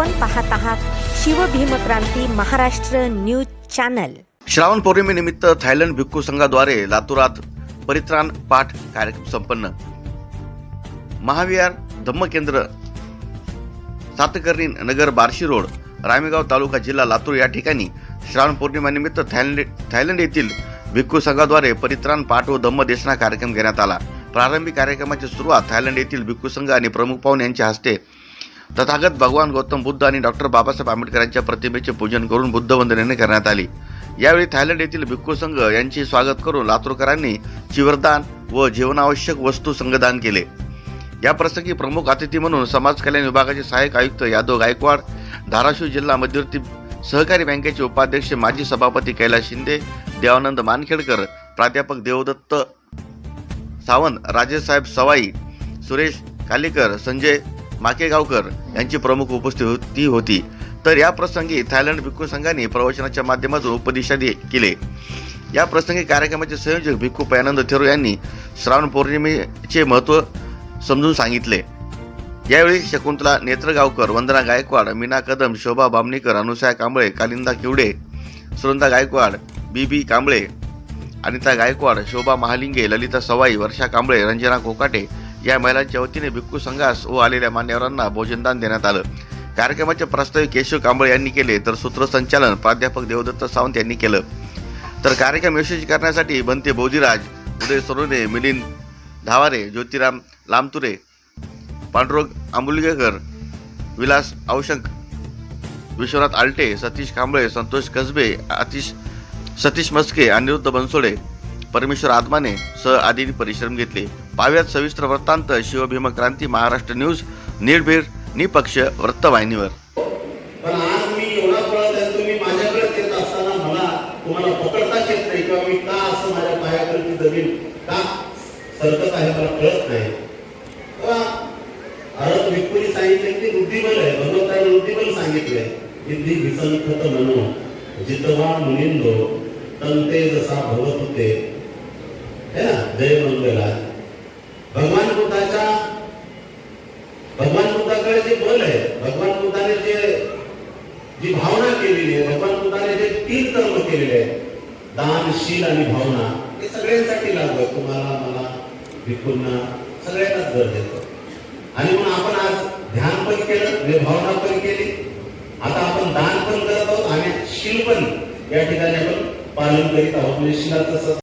आपण पाहत आहात शिवभीमक्रांती महाराष्ट्र न्यूज चॅनल. श्रावण पौर्णिमेनिमित्त थायलंड भिक्खू संघाद्वारे लातूरात परित्राण पाठ कार्यक्रम संपन्न. महाविहार धम्म केंद्र सातकर्णी नगर बार्शी रोड रामेगाव तालुका जिल्हा लातूर या ठिकाणी श्रावण पौर्णिमेनिमित्त थायलंड थायलंड येथील भिक्खू संघाद्वारे परित्राण पाठ व धम्मदेशना कार्यक्रम घेण्यात आला. प्रारंभिक कार्यक्रमाची सुरुवात थायलंड येथील भिक्खू संघ आणि प्रमुख पाहुणे यांच्या हस्ते तथागत भगवान गौतम बुद्ध आणि डॉक्टर बाबासाहेब आंबेडकरांच्या प्रतिमेचे पूजन करून बुद्ध वंदनेने करण्यात आली. यावेळी थायलंड येथील भिक्खू संघ यांचे स्वागत करून लातूरकरांनी चिवरदान व जीवनावश्यक वस्तू संघदान केले. या प्रसंगी प्रमुख अतिथी म्हणून समाज कल्याण विभागाचे सहाय्यक आयुक्त यादव गायकवाड धाराशिव जिल्हा मध्यवर्ती सहकारी बँकेचे उपाध्यक्ष माजी सभापती कैलास शिंदे देवानंद मानखेडकर प्राध्यापक देवदत्त सावंत राजेसाहेब सवाई सुरेश कालेकर संजय माकेगावकर यांची प्रमुख उपस्थिती होती तर या प्रसंगी थायलंड भिक्खू संघाने प्रवचनाच्या माध्यमातून उपदेशादी केले. या प्रसंगी कार्यक्रमाचे संयोजक भिक्खू पयानंद थेरो यांनी श्रावण पौर्णिमेचे महत्त्व समजून सांगितले. यावेळी शकुंतला नेत्रगावकर वंदना गायकवाड मीना कदम शोभा बामणीकर अनुसया कांबळे कालिंदा किवडे सुरंदा गायकवाड बी बी कांबळे अनिता गायकवाड शोभा महालिंगे ललिता सवाई वर्षा कांबळे रंजना कोकाटे या महिलांच्या वतीने भिक्खू संघास व आलेल्या मान्यवरांना भोजनदान देण्यात आलं. कार्यक्रमाचे प्रस्ताव केशव कांबळे यांनी केले तर सूत्रसंचालन प्राध्यापक देवदत्त सावंत यांनी केलं. तर कार्यक्रम यशस्वी करण्यासाठी बनते बोधीराज उदय सरोने मिलिंद धावारे ज्योतिराम लामतुरे पांडुरंग आंबुलगेकर विलास औशंक विश्वनाथ आलटे सतीश कांबळे संतोष कसबे आतिश सतीश मस्के अनिरुद्ध बनसोडे परमेश्वर आत्माने सह आदींनी परिश्रम घेतले. पाव्यात सविस्तर वृत्तांत शिवभीम क्रांती महाराष्ट्र न्यूज निर्भीड निपक्ष वृत्तवाहिनीवर. पण आज मी एवढा पळत आहे तुम्ही माझ्याकडे येत असताना मला तुम्हाला पकडताच येत नाही किंवा मी का असं माझ्या जमीन का? सरकत आहे मला कळत नाही. भारत सांगितले की बुद्धिबल आहे भगवंताने बुद्धिबल विसंखत मनो जितवा मुनिंदो तंते जसा भवत होते है ना? जय मंगला भगवान बुद्धाच्या भगवान बुद्धाकडे जे बल आहे भगवान बुद्धाने जे जी भावना केलेली आहे भगवान बुद्धाने जे तीन कर्म केलेले आहेत दान शील आणि भावना हे सगळ्यांसाठी लागलं तुम्हाला मला भिकूंना सगळ्यांनाच गरजेचं आणि म्हणून आपण आज ध्यान पण केलं म्हणजे भावना पण केली. आता आपण दान पण करत आहोत आणि शील पण या ठिकाणी आपण पालन करीत आहोत. म्हणजे शिलाचं